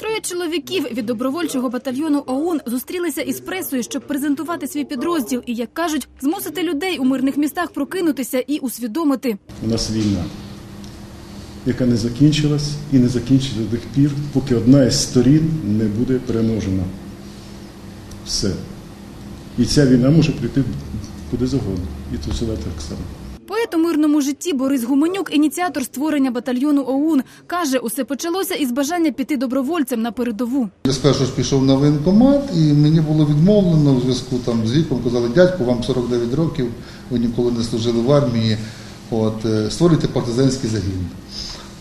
Троє чоловіків від добровольчого батальйону ОУН зустрілися із пресою, щоб презентувати свій підрозділ і, як кажуть, змусити людей у мирних містах прокинутися і усвідомити. У нас війна, яка не закінчилась і не закінчиться до тих пір, поки одна із сторін не буде переможена. Все. І ця війна може прийти куди завгодно. І тут сюди так само. Мирному житті Борис Гуменюк, ініціатор створення батальйону ОУН, каже, усе почалося із бажання піти добровольцем на передову. Я спершу пішов на воєнкомат, і мені було відмовлено в зв'язку з віком. Казали, дядьку, вам 49 років, ви ніколи не служили в армії. От е, створюйте партизанський загін.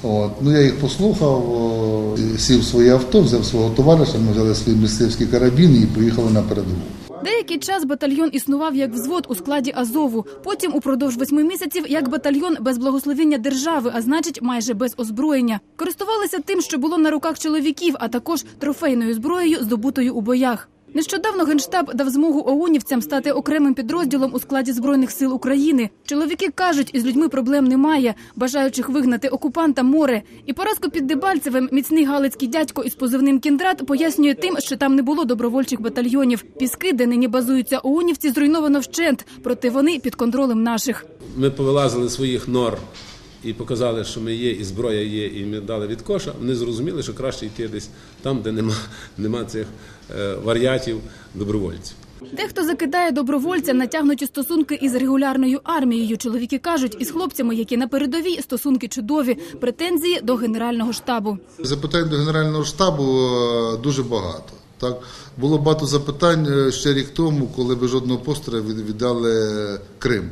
От ну я їх послухав, сів в своє авто, взяв свого товариша, ми взяли свій мисливський карабін і поїхали на передову. Деякий час батальйон існував як взвод у складі Азову. Потім, упродовж восьми місяців, як батальйон без благословення держави, а значить, майже без озброєння. Користувалися тим, що було на руках чоловіків, а також трофейною зброєю, здобутою у боях. Нещодавно генштаб дав змогу оунівцям стати окремим підрозділом у складі збройних сил України. Чоловіки кажуть, із людьми проблем немає, бажаючих вигнати окупанта море. І поразку під Дебальцевим міцний галицький дядько із позивним кіндрат пояснює тим, що там не було добровольчих батальйонів. Піски, де нині базуються оунівці, зруйновано вщент, проте вони під контролем наших. Ми повилазили своїх нор і показали, що ми є, і зброя є, і ми дали від коша. Вони зрозуміли, що краще йти десь там, де нема, нема цих е, варіатів добровольців. Дехто закидає добровольцям натягнуті стосунки із регулярною армією. Чоловіки кажуть, із хлопцями, які на передовій, стосунки чудові, претензії до генерального штабу. Запитань до Генерального штабу е, дуже багато. Так було багато запитань е, ще рік тому, коли ви жодного пострілу від- віддали Крим.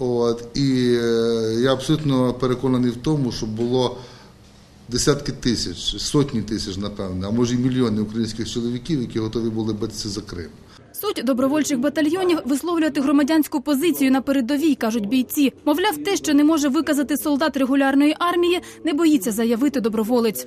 От і е, я абсолютно переконаний в тому, що було десятки тисяч, сотні тисяч, напевне, а може й мільйони українських чоловіків, які готові були битися за Крим. Суть добровольчих батальйонів висловлювати громадянську позицію на передовій, кажуть бійці. Мовляв, те, що не може виказати солдат регулярної армії, не боїться заявити доброволець.